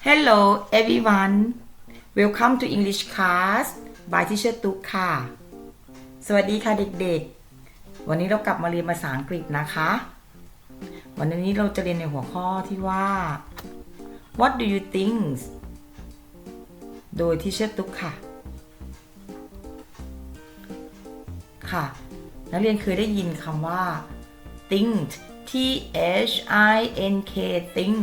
Hello everyone Welcome to English class by Teacher ตุ๊กค่ะ สวัสดีค่ะเด็กๆ วันนี้เรากลับมาเรียนภาษาอังกฤษนะคะ วันนี้เราจะเรียนในหัวข้อที่ว่า What do you think โดย Teacher ตุ๊กค่ะ ค่ะ นักเรียนเคยได้ยินคำว่า think t h i n k think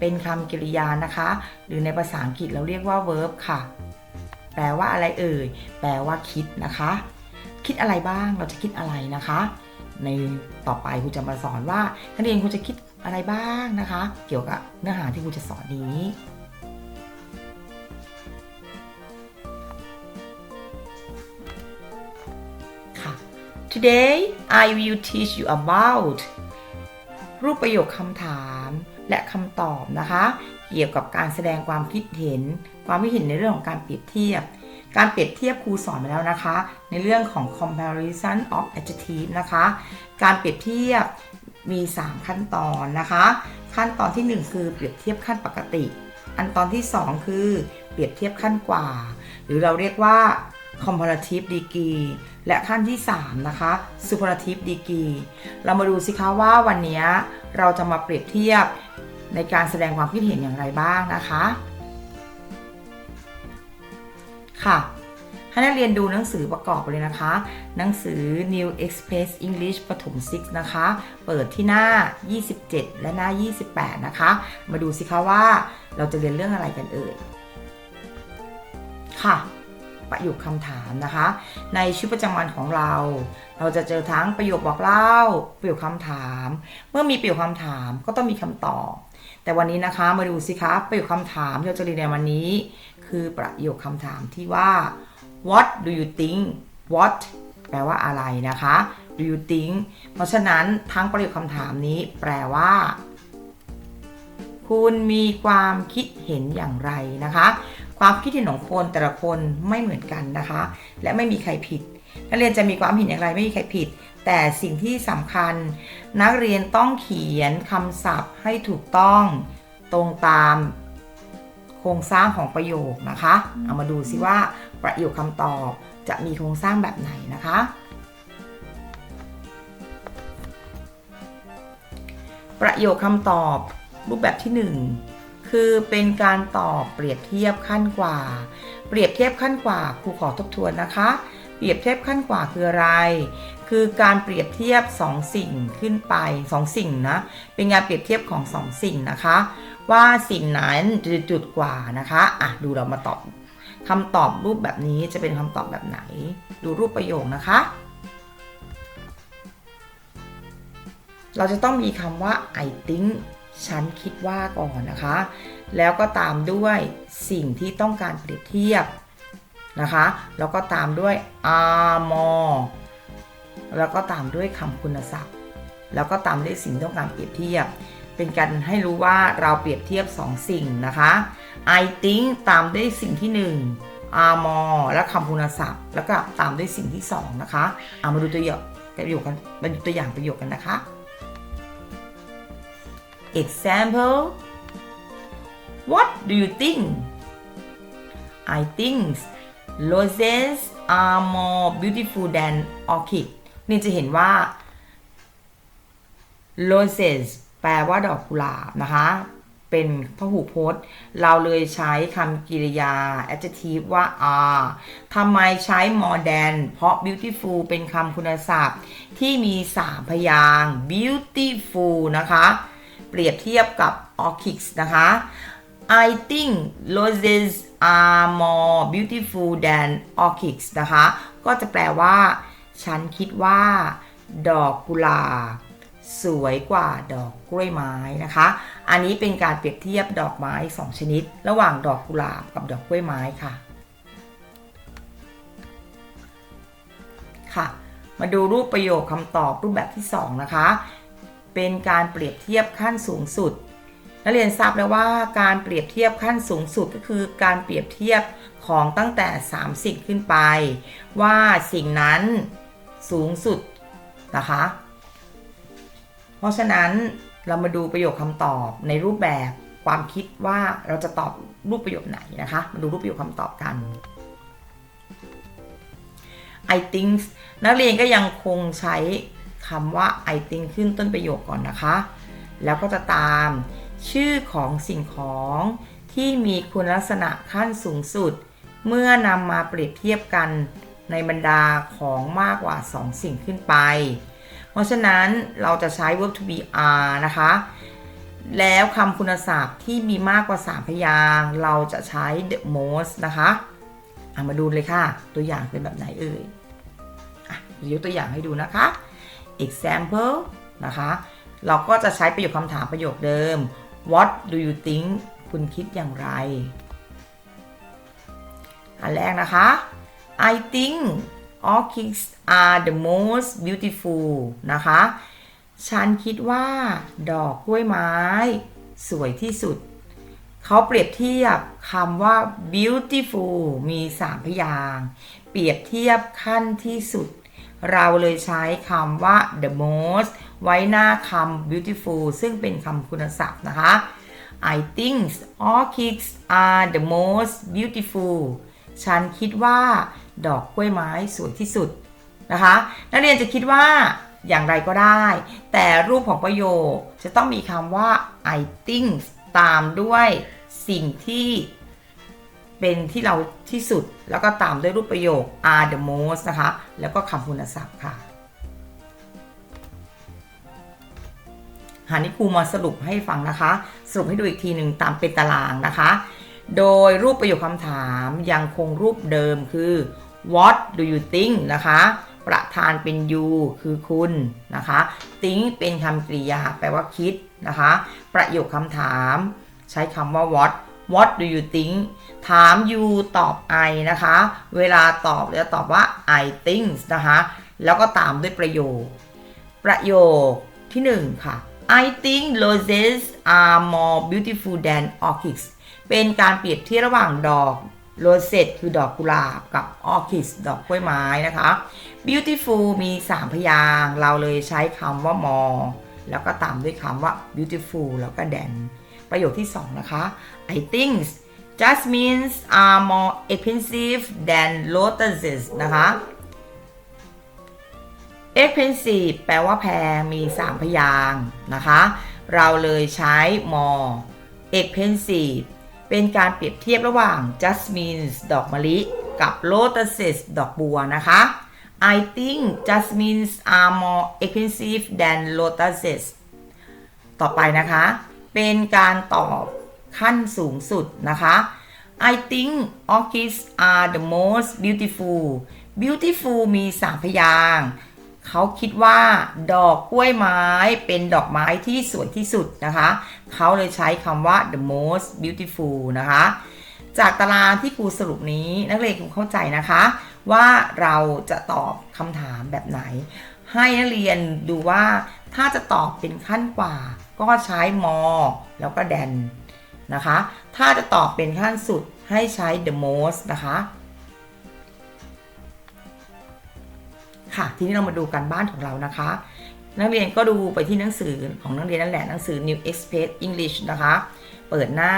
เป็นคำกริยานะคะ หรือในภาษาอังกฤษเราเรียกว่า verb ค่ะ แปลว่าอะไรเอ่ย แปลว่าคิดนะคะ คิดอะไรบ้าง เราจะคิดอะไรนะคะ ในต่อไปครูจะมาสอนว่านักเรียนครูจะคิดอะไรบ้างนะคะ เกี่ยวกับเนื้อหาที่ครูจะสอนนี้ค่ะ Today I will teach you about รูปประโยคคำถาม และคำตอบนะคะ เกี่ยวกับการแสดงความคิดเห็น ความคิดเห็นในเรื่องของการเปรียบเทียบ การเปรียบเทียบครูสอนมาแล้วนะคะ ในเรื่องของ comparison of adjective นะคะ การเปรียบเทียบมี 3 ขั้นตอนนะคะ ขั้นตอนทีหนึ่1 คือเปรียบเทียบขั้นปกติ อันตอนที่ 2 คือเปรียบเทียบขั้นกว่า หรือเราเรียกว่า comparative degree และขั้นที่ 3 นะคะ superlative degree เรามาดูสิคะว่าวันนี้เราจะมาเปรียบเทียบในการแสดงความคิดเห็นอย่างไรบ้างนะคะ ค่ะให้นักเรียนดูหนังสือประกอบเลยนะคะ หนังสือ New Express English ประถม6นะคะ เปิดที่หน้า 27 และหน้า 28 นะคะ มาดูสิคะว่าเราจะเรียนเรื่องอะไรกันเอ่ย ค่ะ ประโยคคำถามนะคะ ในชีวิตประจำวันของเรา เราจะเจอทั้งประโยคบอกเล่า ประโยคคำถาม เมื่อมีประโยคคำถามก็ต้องมีคำตอบ แต่วันนี้นะคะมาดูสิคะประโยคคำถามที่เราจะเรียนในวันนี้ คือประโยคคำถามที่ว่า what do you think what แปลว่าอะไรนะคะ do you think เพราะฉะนั้นทั้งประโยคคำถามนี้แปลว่า คุณมีความคิดเห็นอย่างไรนะคะ ความคิดเห็นของคนแต่ละคนไม่เหมือนกันนะคะ และไม่มีใครผิด นักเรียนจะมีความเห็นอย่างไรไม่มีใครผิด แต่สิ่งที่สำคัญ นักเรียนต้องเขียนคำศัพท์ให้ถูกต้องตรงตามโครงสร้างของประโยคนะคะ เอามาดูซิว่าประโยคคำตอบจะมีโครงสร้างแบบไหนนะคะ ประโยคคำตอบ รูปแบบที่ 1 คือเป็นการตอบเปรียบเทียบขั้นกว่า เปรียบเทียบขั้นกว่าครูขอทบทวนนะคะ เปรียบเทียบขั้นกว่าคืออะไร คือการเปรียบเทียบ 2 สิ่งขึ้นไป 2 สิ่งนะ เป็นงานเปรียบเทียบของ 2 สิ่งนะคะ ว่าสิ่งนั้นจุดๆกว่านะคะอะดูเรามาตอบคำตอบรูปแบบนี้จะเป็นคำตอบแบบไหน ดูรูปประโยคนะคะ เราจะต้องมีคำว่า I think ฉันคิดว่าก่อนนะคะ แล้วก็ตามด้วยสิ่งที่ต้องการเปรียบเทียบนะคะ แล้วก็ตามด้วย are more แล้วก็ตามด้วยคำคุณศัพท์ แล้วก็ตามด้วยสิ่งต้องการเปรียบเทียบ เป็นการให้รู้ว่าเราเปรียบเทียบ 2 สิ่งนะคะ I think ตามด้วยสิ่งที่ 1 are more และคำคุณศัพท์ แล้วก็ตามด้วยสิ่งที่ 2 นะคะ เอามาดูตัวอย่างประโยคกันมาดูตัวอย่างประโยคกันนะคะ Example What do you think I think roses are more beautiful than orchid นี่จะเห็นว่า roses แปลว่าดอกกุหลาบนะคะ เป็นพหูพจน์ เราเลยใช้คำกริยา adjective ว่า are ทำไมใช้ more than เพราะ beautiful เป็นคำคุณศัพท์ ที่มี3พยาง beautiful นะคะ เปรียบเทียบกับ orchids นะคะ I think roses are more beautiful than orchids นะคะ ก็จะแปลว่า ฉันคิดว่า ดอกกุหลาบสวยกว่าดอกกล้วยไม้นะคะ อันนี้เป็นการเปรียบเทียบดอกไม้ 2 ชนิด ระหว่างดอกกุหลาบกับดอกกล้วยไม้ค่ะ ค่ะ มาดูรูปประโยคคำตอบรูปแบบที่ 2 นะคะ เป็นการเปรียบเทียบขั้นสูงสุด นักเรียนทราบแล้วว่าการเปรียบเทียบขั้นสูงสุดก็คือการเปรียบเทียบของตั้งแต่ 3 สิ่งขึ้นไป ว่าสิ่งนั้นสูงสุดนะคะ เพราะฉะนั้นเรามาดูประโยคคำตอบในรูปแบบความคิดว่าเราจะตอบรูปประโยคไหนนะคะ มาดูรูปประโยคคำตอบกัน I think นักเรียนก็ยังคงใช้ คำว่า I think ขึ้นต้นประโยคก่อนนะคะ แล้วก็จะตามชื่อของสิ่งของที่มีคุณลักษณะขั้นสูงสุด เมื่อนำมาเปรียบเทียบกันในบรรดาของมากกว่า 2 สิ่งขึ้นไป เพราะฉะนั้นเราจะใช้ verb to be are นะคะ แล้วคำคุณศัพท์ที่มีมากกว่า 3 พยางเราจะใช้ the most นะคะเอามาดูเลยค่ะ ตัวอย่างเป็นแบบไหนเอ่ยอะยกตัวอย่างให้ดูนะคะ example นะคะ เราก็จะใช้ประโยคคำถามประโยคเดิม what do you think คุณคิดอย่างไร อันแรกนะคะ I think orchids are the most beautiful นะคะ ฉันคิดว่าดอกกล้วยไม้ สวยที่สุด เขาเปรียบเทียบคำว่า beautiful มี3พยาง เปรียบเทียบขั้นที่สุด เราเลยใช้คำว่า the most ไว้หน้าคำ beautiful ซึ่งเป็นคำคุณศัพท์นะคะ I think orchids are the most beautiful ฉันคิดว่าดอกกล้วยไม้สวยที่สุดนะคะ นักเรียนจะคิดว่าอย่างไรก็ได้ แต่รูปของประโยคจะต้องมีคำว่า I think ตามด้วยสิ่งที่ เป็นที่เราที่สุดแล้วก็ตามด้วยรูปประโยค are the most นะคะ แล้วก็คำคุณศัพท์ค่ะหานิครูมาสรุปให้ฟังนะคะ สรุปให้ดูอีกทีหนึ่งตามเป็นตารางนะคะ โดยรูปประโยคคำถามยังคงรูปเดิมคือ what do you think นะคะ ประธานเป็น you คือคุณนะคะ think เป็นคำกริยาแปลว่าคิดนะคะ ประโยคคำถาม ใช้คำว่า what what do you think ถาม you ตอบ I นะคะ เวลาตอบจะตอบว่า I think นะคะ แล้วก็ตามด้วยประโยค ประโยคที่ 1 ค่ะ I think roses are more beautiful than orchids เป็นการเปรียบเทียบระหว่างดอก roses คือดอกกุหลาบกับ orchids ดอกกล้วยไม้นะคะ beautiful มี 3 พยาง เราเลยใช้คำว่า more แล้วก็ตามด้วยคำว่า beautiful แล้วก็ than ประโยคที่ 2 นะคะ I think jasmines are more expensive than lotuses นะคะ expensive แปลว่าแพง มี 3 พยางค์นะคะ เราเลยใช้ more expensive เป็นการเปรียบเทียบระหว่าง jasmines ดอกมะลิ กับ lotuses ดอกบัวนะคะ I think jasmines are more expensive than lotuses ต่อไปนะคะ เป็นการตอบขั้นสูงสุดนะคะ I think orchids are the most beautiful beautiful มี3พยางเขาคิดว่า ดอกกล้วยไม้เป็นดอกไม้ที่สวยที่สุดนะคะ เขาเลยใช้คำว่า the most beautiful นะคะ จากตารางที่ครูสรุปนี้นักเรียนคงเข้าใจนะคะ ว่าเราจะตอบคำถามแบบไหน ให้นักเรียนดูว่าถ้าจะตอบเป็นขั้นกว่า ก็ใช้ more แล้วก็ than นะคะ ถ้าจะตอบเป็นขั้นสุดให้ใช้ the most นะคะค่ะทีนี้เรามาดูการบ้านของเรานะคะ นักเรียนก็ดูไปที่หนังสือของนักเรียนนั่นแหละหนังสือ New Express English นะคะ เปิดหน้า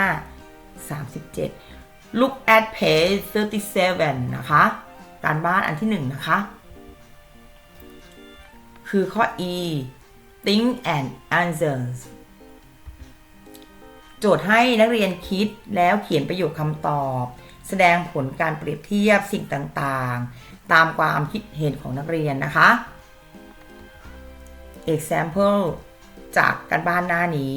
37 Look at page 37 นะคะ การบ้านอันที่ 1 นะคะ คือข้อ E think and answers โจทย์ให้นักเรียนคิดแล้วเขียนประโยคคำตอบ แสดงผลการเปรียบเทียบสิ่งต่างๆ ตามความคิดเห็นของนักเรียนนะคะ example จากการบ้านหน้านี้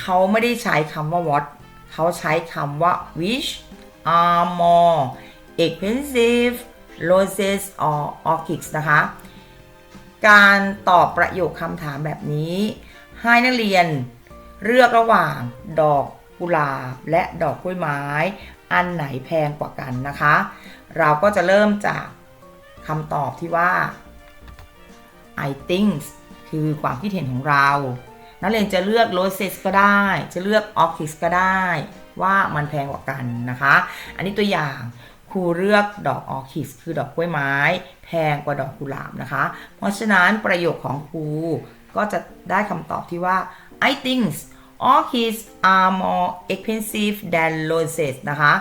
เขาไม่ได้ใช้คำว่า what เขาใช้คำว่า which are more expensive roses or orchids นะคะ การตอบประโยคคำถามแบบนี้ ให้นักเรียนเลือกระหว่างดอกกุหลาบและดอกกล้วยไม้ อันไหนแพงกว่ากันนะคะ เราก็จะเริ่มจากคำตอบที่ว่า I think คือความคิดเห็นของเรา นักเรียนจะเลือก roses ก็ได้ จะเลือก orchids ก็ได้ ว่ามันแพงกว่ากันนะคะ อันนี้ตัวอย่าง ครูเลือกดอกออคิดคือดอกกล้วยไม้ แพงกว่าดอกกุหลาบนะคะ เพราะฉะนั้นประโยคของครูก็จะได้คำตอบที่ว่า I think orchids are more expensive than roses นะคะ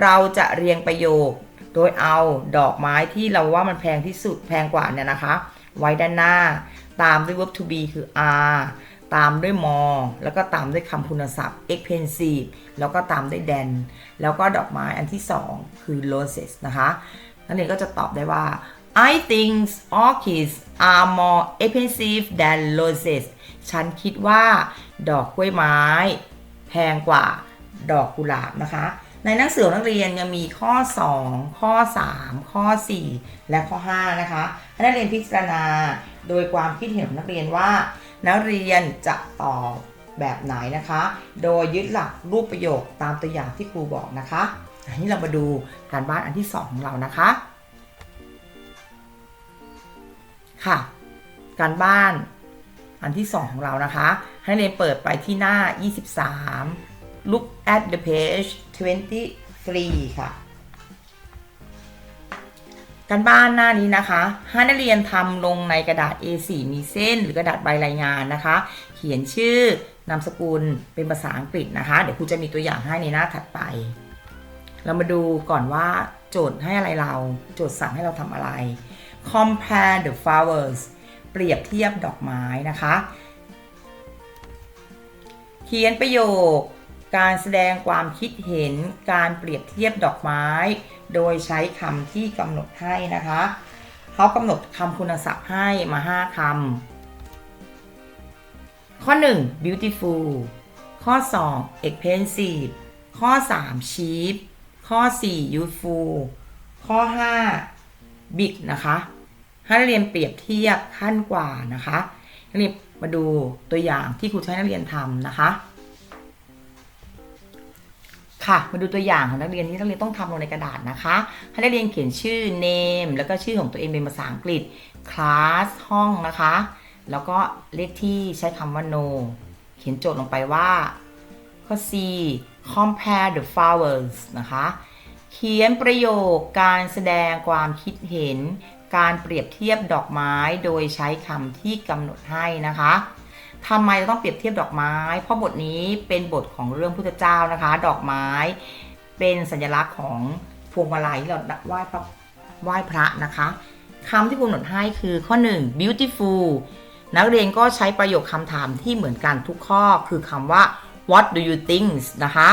เราจะเรียงประโยค โดยเอาดอกไม้ที่เราว่ามันแพงที่สุดแพงกว่าเนี่ยนะคะ ไว้ด้านหน้า ตามด้วย verb to be คือ are ตามด้วย more แล้วก็ตามด้วยคำคุณศัพท์ expensive แล้วก็ตามด้วย than แล้วก็ดอกไม้อันที่สองคือ roses นะคะนักเรียนก็จะตอบได้ว่า I think orchids are more expensive than roses ฉันคิดว่า ดอกกล้วยไม้ แพงกว่าดอกกุหลาบนะคะ ในหนังสือนักเรียนยังมีข้อ 2 ข้อ 3 ข้อ 4 และข้อ 5 นะคะให้นักเรียนพิจารณาโดยความคิดเห็นของนักเรียนว่า นักเรียนจะตอบแบบไหนนะคะ โดยยึดหลักรูปประโยคตามตัวอย่างที่ครูบอกนะคะอันนี้เรามาดูการบ้านอันที่ 2 ของเรานะคะ ค่ะ การบ้านอันที่ 2 ของเรานะคะ ให้เรียนเปิดไปที่หน้า 23 look at the page 23 ค่ะ การบ้านหน้านี้นะคะให้นักเรียนทำลงในกระดาษ A4 มีเส้น หรือกระดาษใบรายงานนะคะ เขียนชื่อนามสกุลเป็นภาษาอังกฤษนะคะ เดี๋ยวครูจะมีตัวอย่างให้ในหน้าถัดไป เรามาดูก่อนว่าโจทย์ให้อะไรเรา โจทย์สั่งให้เราทำอะไร compare the flowers เปรียบเทียบดอกไม้นะคะ เขียนประโยค การแสดงความคิดเห็น การเปรียบเทียบดอกไม้ โดยใช้คำที่กำหนดให้นะคะเขากำหนดคำคุณศัพท์ให้มา 5คำข้อ 1 beautiful ข้อ 2 expensive ข้อ 3 cheap ข้อ4 youthful ข้อ 5 big นะคะให้นักเรียนเปรียบเทียบขั้นกว่านะคะนักเรียนมาดูตัวอย่างที่ครูใช้นักเรียนทำนะคะ ค่ะ มาดูตัวอย่างของนักเรียนที่นักเรียนต้องทำลงในกระดาษนะคะ ให้นักเรียนเขียนชื่อ name แล้วก็ชื่อของตัวเองเป็นภาษาอังกฤษ class ห้องนะคะ แล้วก็เลขที่ใช้คำว่า no เขียนโจทย์ลงไปว่าข้อ C compare the flowers นะคะ เขียนประโยคการแสดงความคิดเห็น การเปรียบเทียบดอกไม้โดยใช้คำที่กำหนดให้นะคะ ทำไมเราต้องเปรียบเทียบดอกไม้ เพราะบทนี้เป็นบทของเรื่องพุทธเจ้านะคะ ดอกไม้เป็นสัญลักษณ์ของพวงมาลัยที่เราไหว้พระไหว้พระนะคะคำที่ครูกำหนดให้คือข้อ 1 beautiful นักเรียนก็ใช้ประโยคคำถามที่เหมือนกันทุกข้อ คือคำว่า what do you think นะคะ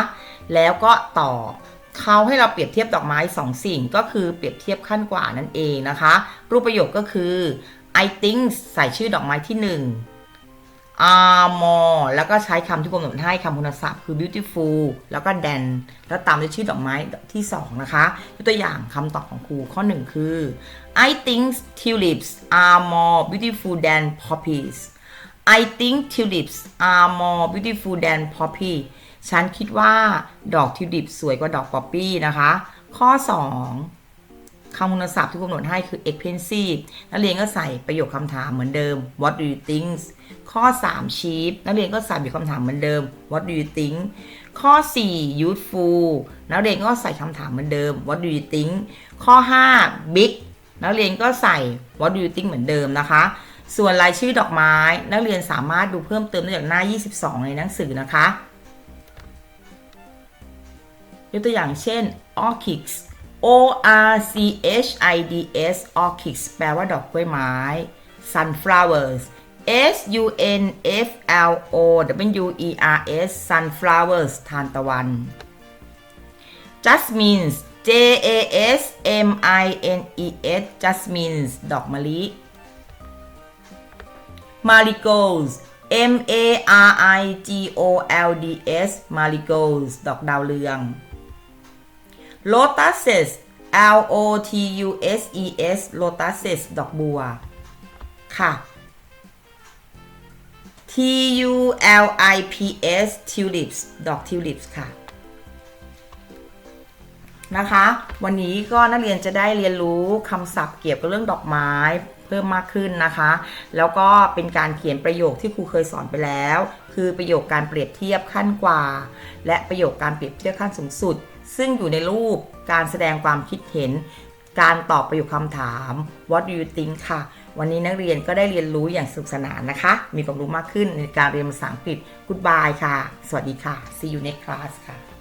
แล้วก็ตอบเขาให้เราเปรียบเทียบดอกไม้สองสิ่งก็คือเปรียบเทียบขั้นกว่านั่นเองนะคะ รูปประโยคก็คือ I think ใส่ชื่อดอกไม้ที่ 1 are more แล้วก็ใช้คำที่กำหนดให้คำคุณศัพท์คือ beautiful แล้วก็ than แล้วตามด้วยชื่อดอกไม้ที่2นะคะยกตัวอย่างคำตอบของครูข้อ1คือ I think tulips are more beautiful than poppies I think tulips are more beautiful than poppy ฉันคิดว่าดอกทิวลิปสวยกว่าดอกป๊อปปี้นะคะ ข้อ 2 คำคุณศัพท์ที่กำหนดให้คือ expensive นักเรียนก็ใส่ประโยคคำถามเหมือนเดิม what do you think ข้อ 3 cheap นักเรียนก็ใส่ประโยคคำถามเหมือนเดิม what do you think ข้อ4 youthful นักเรียนก็ใส่คำถามเหมือนเดิม what do you think ข้อ 5 big นักเรียนก็ใส่ what do you think เหมือนเดิมนะคะ ส่วนรายชื่อดอกไม้ นักเรียนสามารถดูเพิ่มเติมได้จากหน้า 22 ในหนังสือนะคะ ยกตัวอย่างเช่น orchids O R C H I D S orchids แปลว่าดอกกล้วยไม้ sunflowers S U N F L O W E R S sunflowers ทานตะวัน jasmines J A S M I N E S jasmines ดอกมะลิ marigolds M A R I G O L D S marigolds ดอกดาวเรือง lotuses L O T U S E S lotuses ดอกบัว ค่ะ T U L I P S tulips ดอก tulips ค่ะ นะคะ วันนี้ก็นักเรียนจะได้เรียนรู้คำศัพท์เกี่ยวกับเรื่องดอกไม้เพิ่มมากขึ้นนะคะ แล้วก็เป็นการเขียนประโยคที่ครูเคยสอนไปแล้ว คือประโยคการเปรียบเทียบขั้นกว่า และประโยคการเปรียบเทียบขั้นสูงสุด ซึ่งอยู่ในรูปการแสดงความคิดเห็น การตอบประโยคคำถาม what do you think ค่ะ วันนี้นักเรียนก็ได้เรียนรู้อย่างสนุกสนานนะคะ มีความรู้มากขึ้นในการเรียนภาษาอังกฤษ Goodbye ค่ะ สวัสดีค่ะ See you next class ค่ะ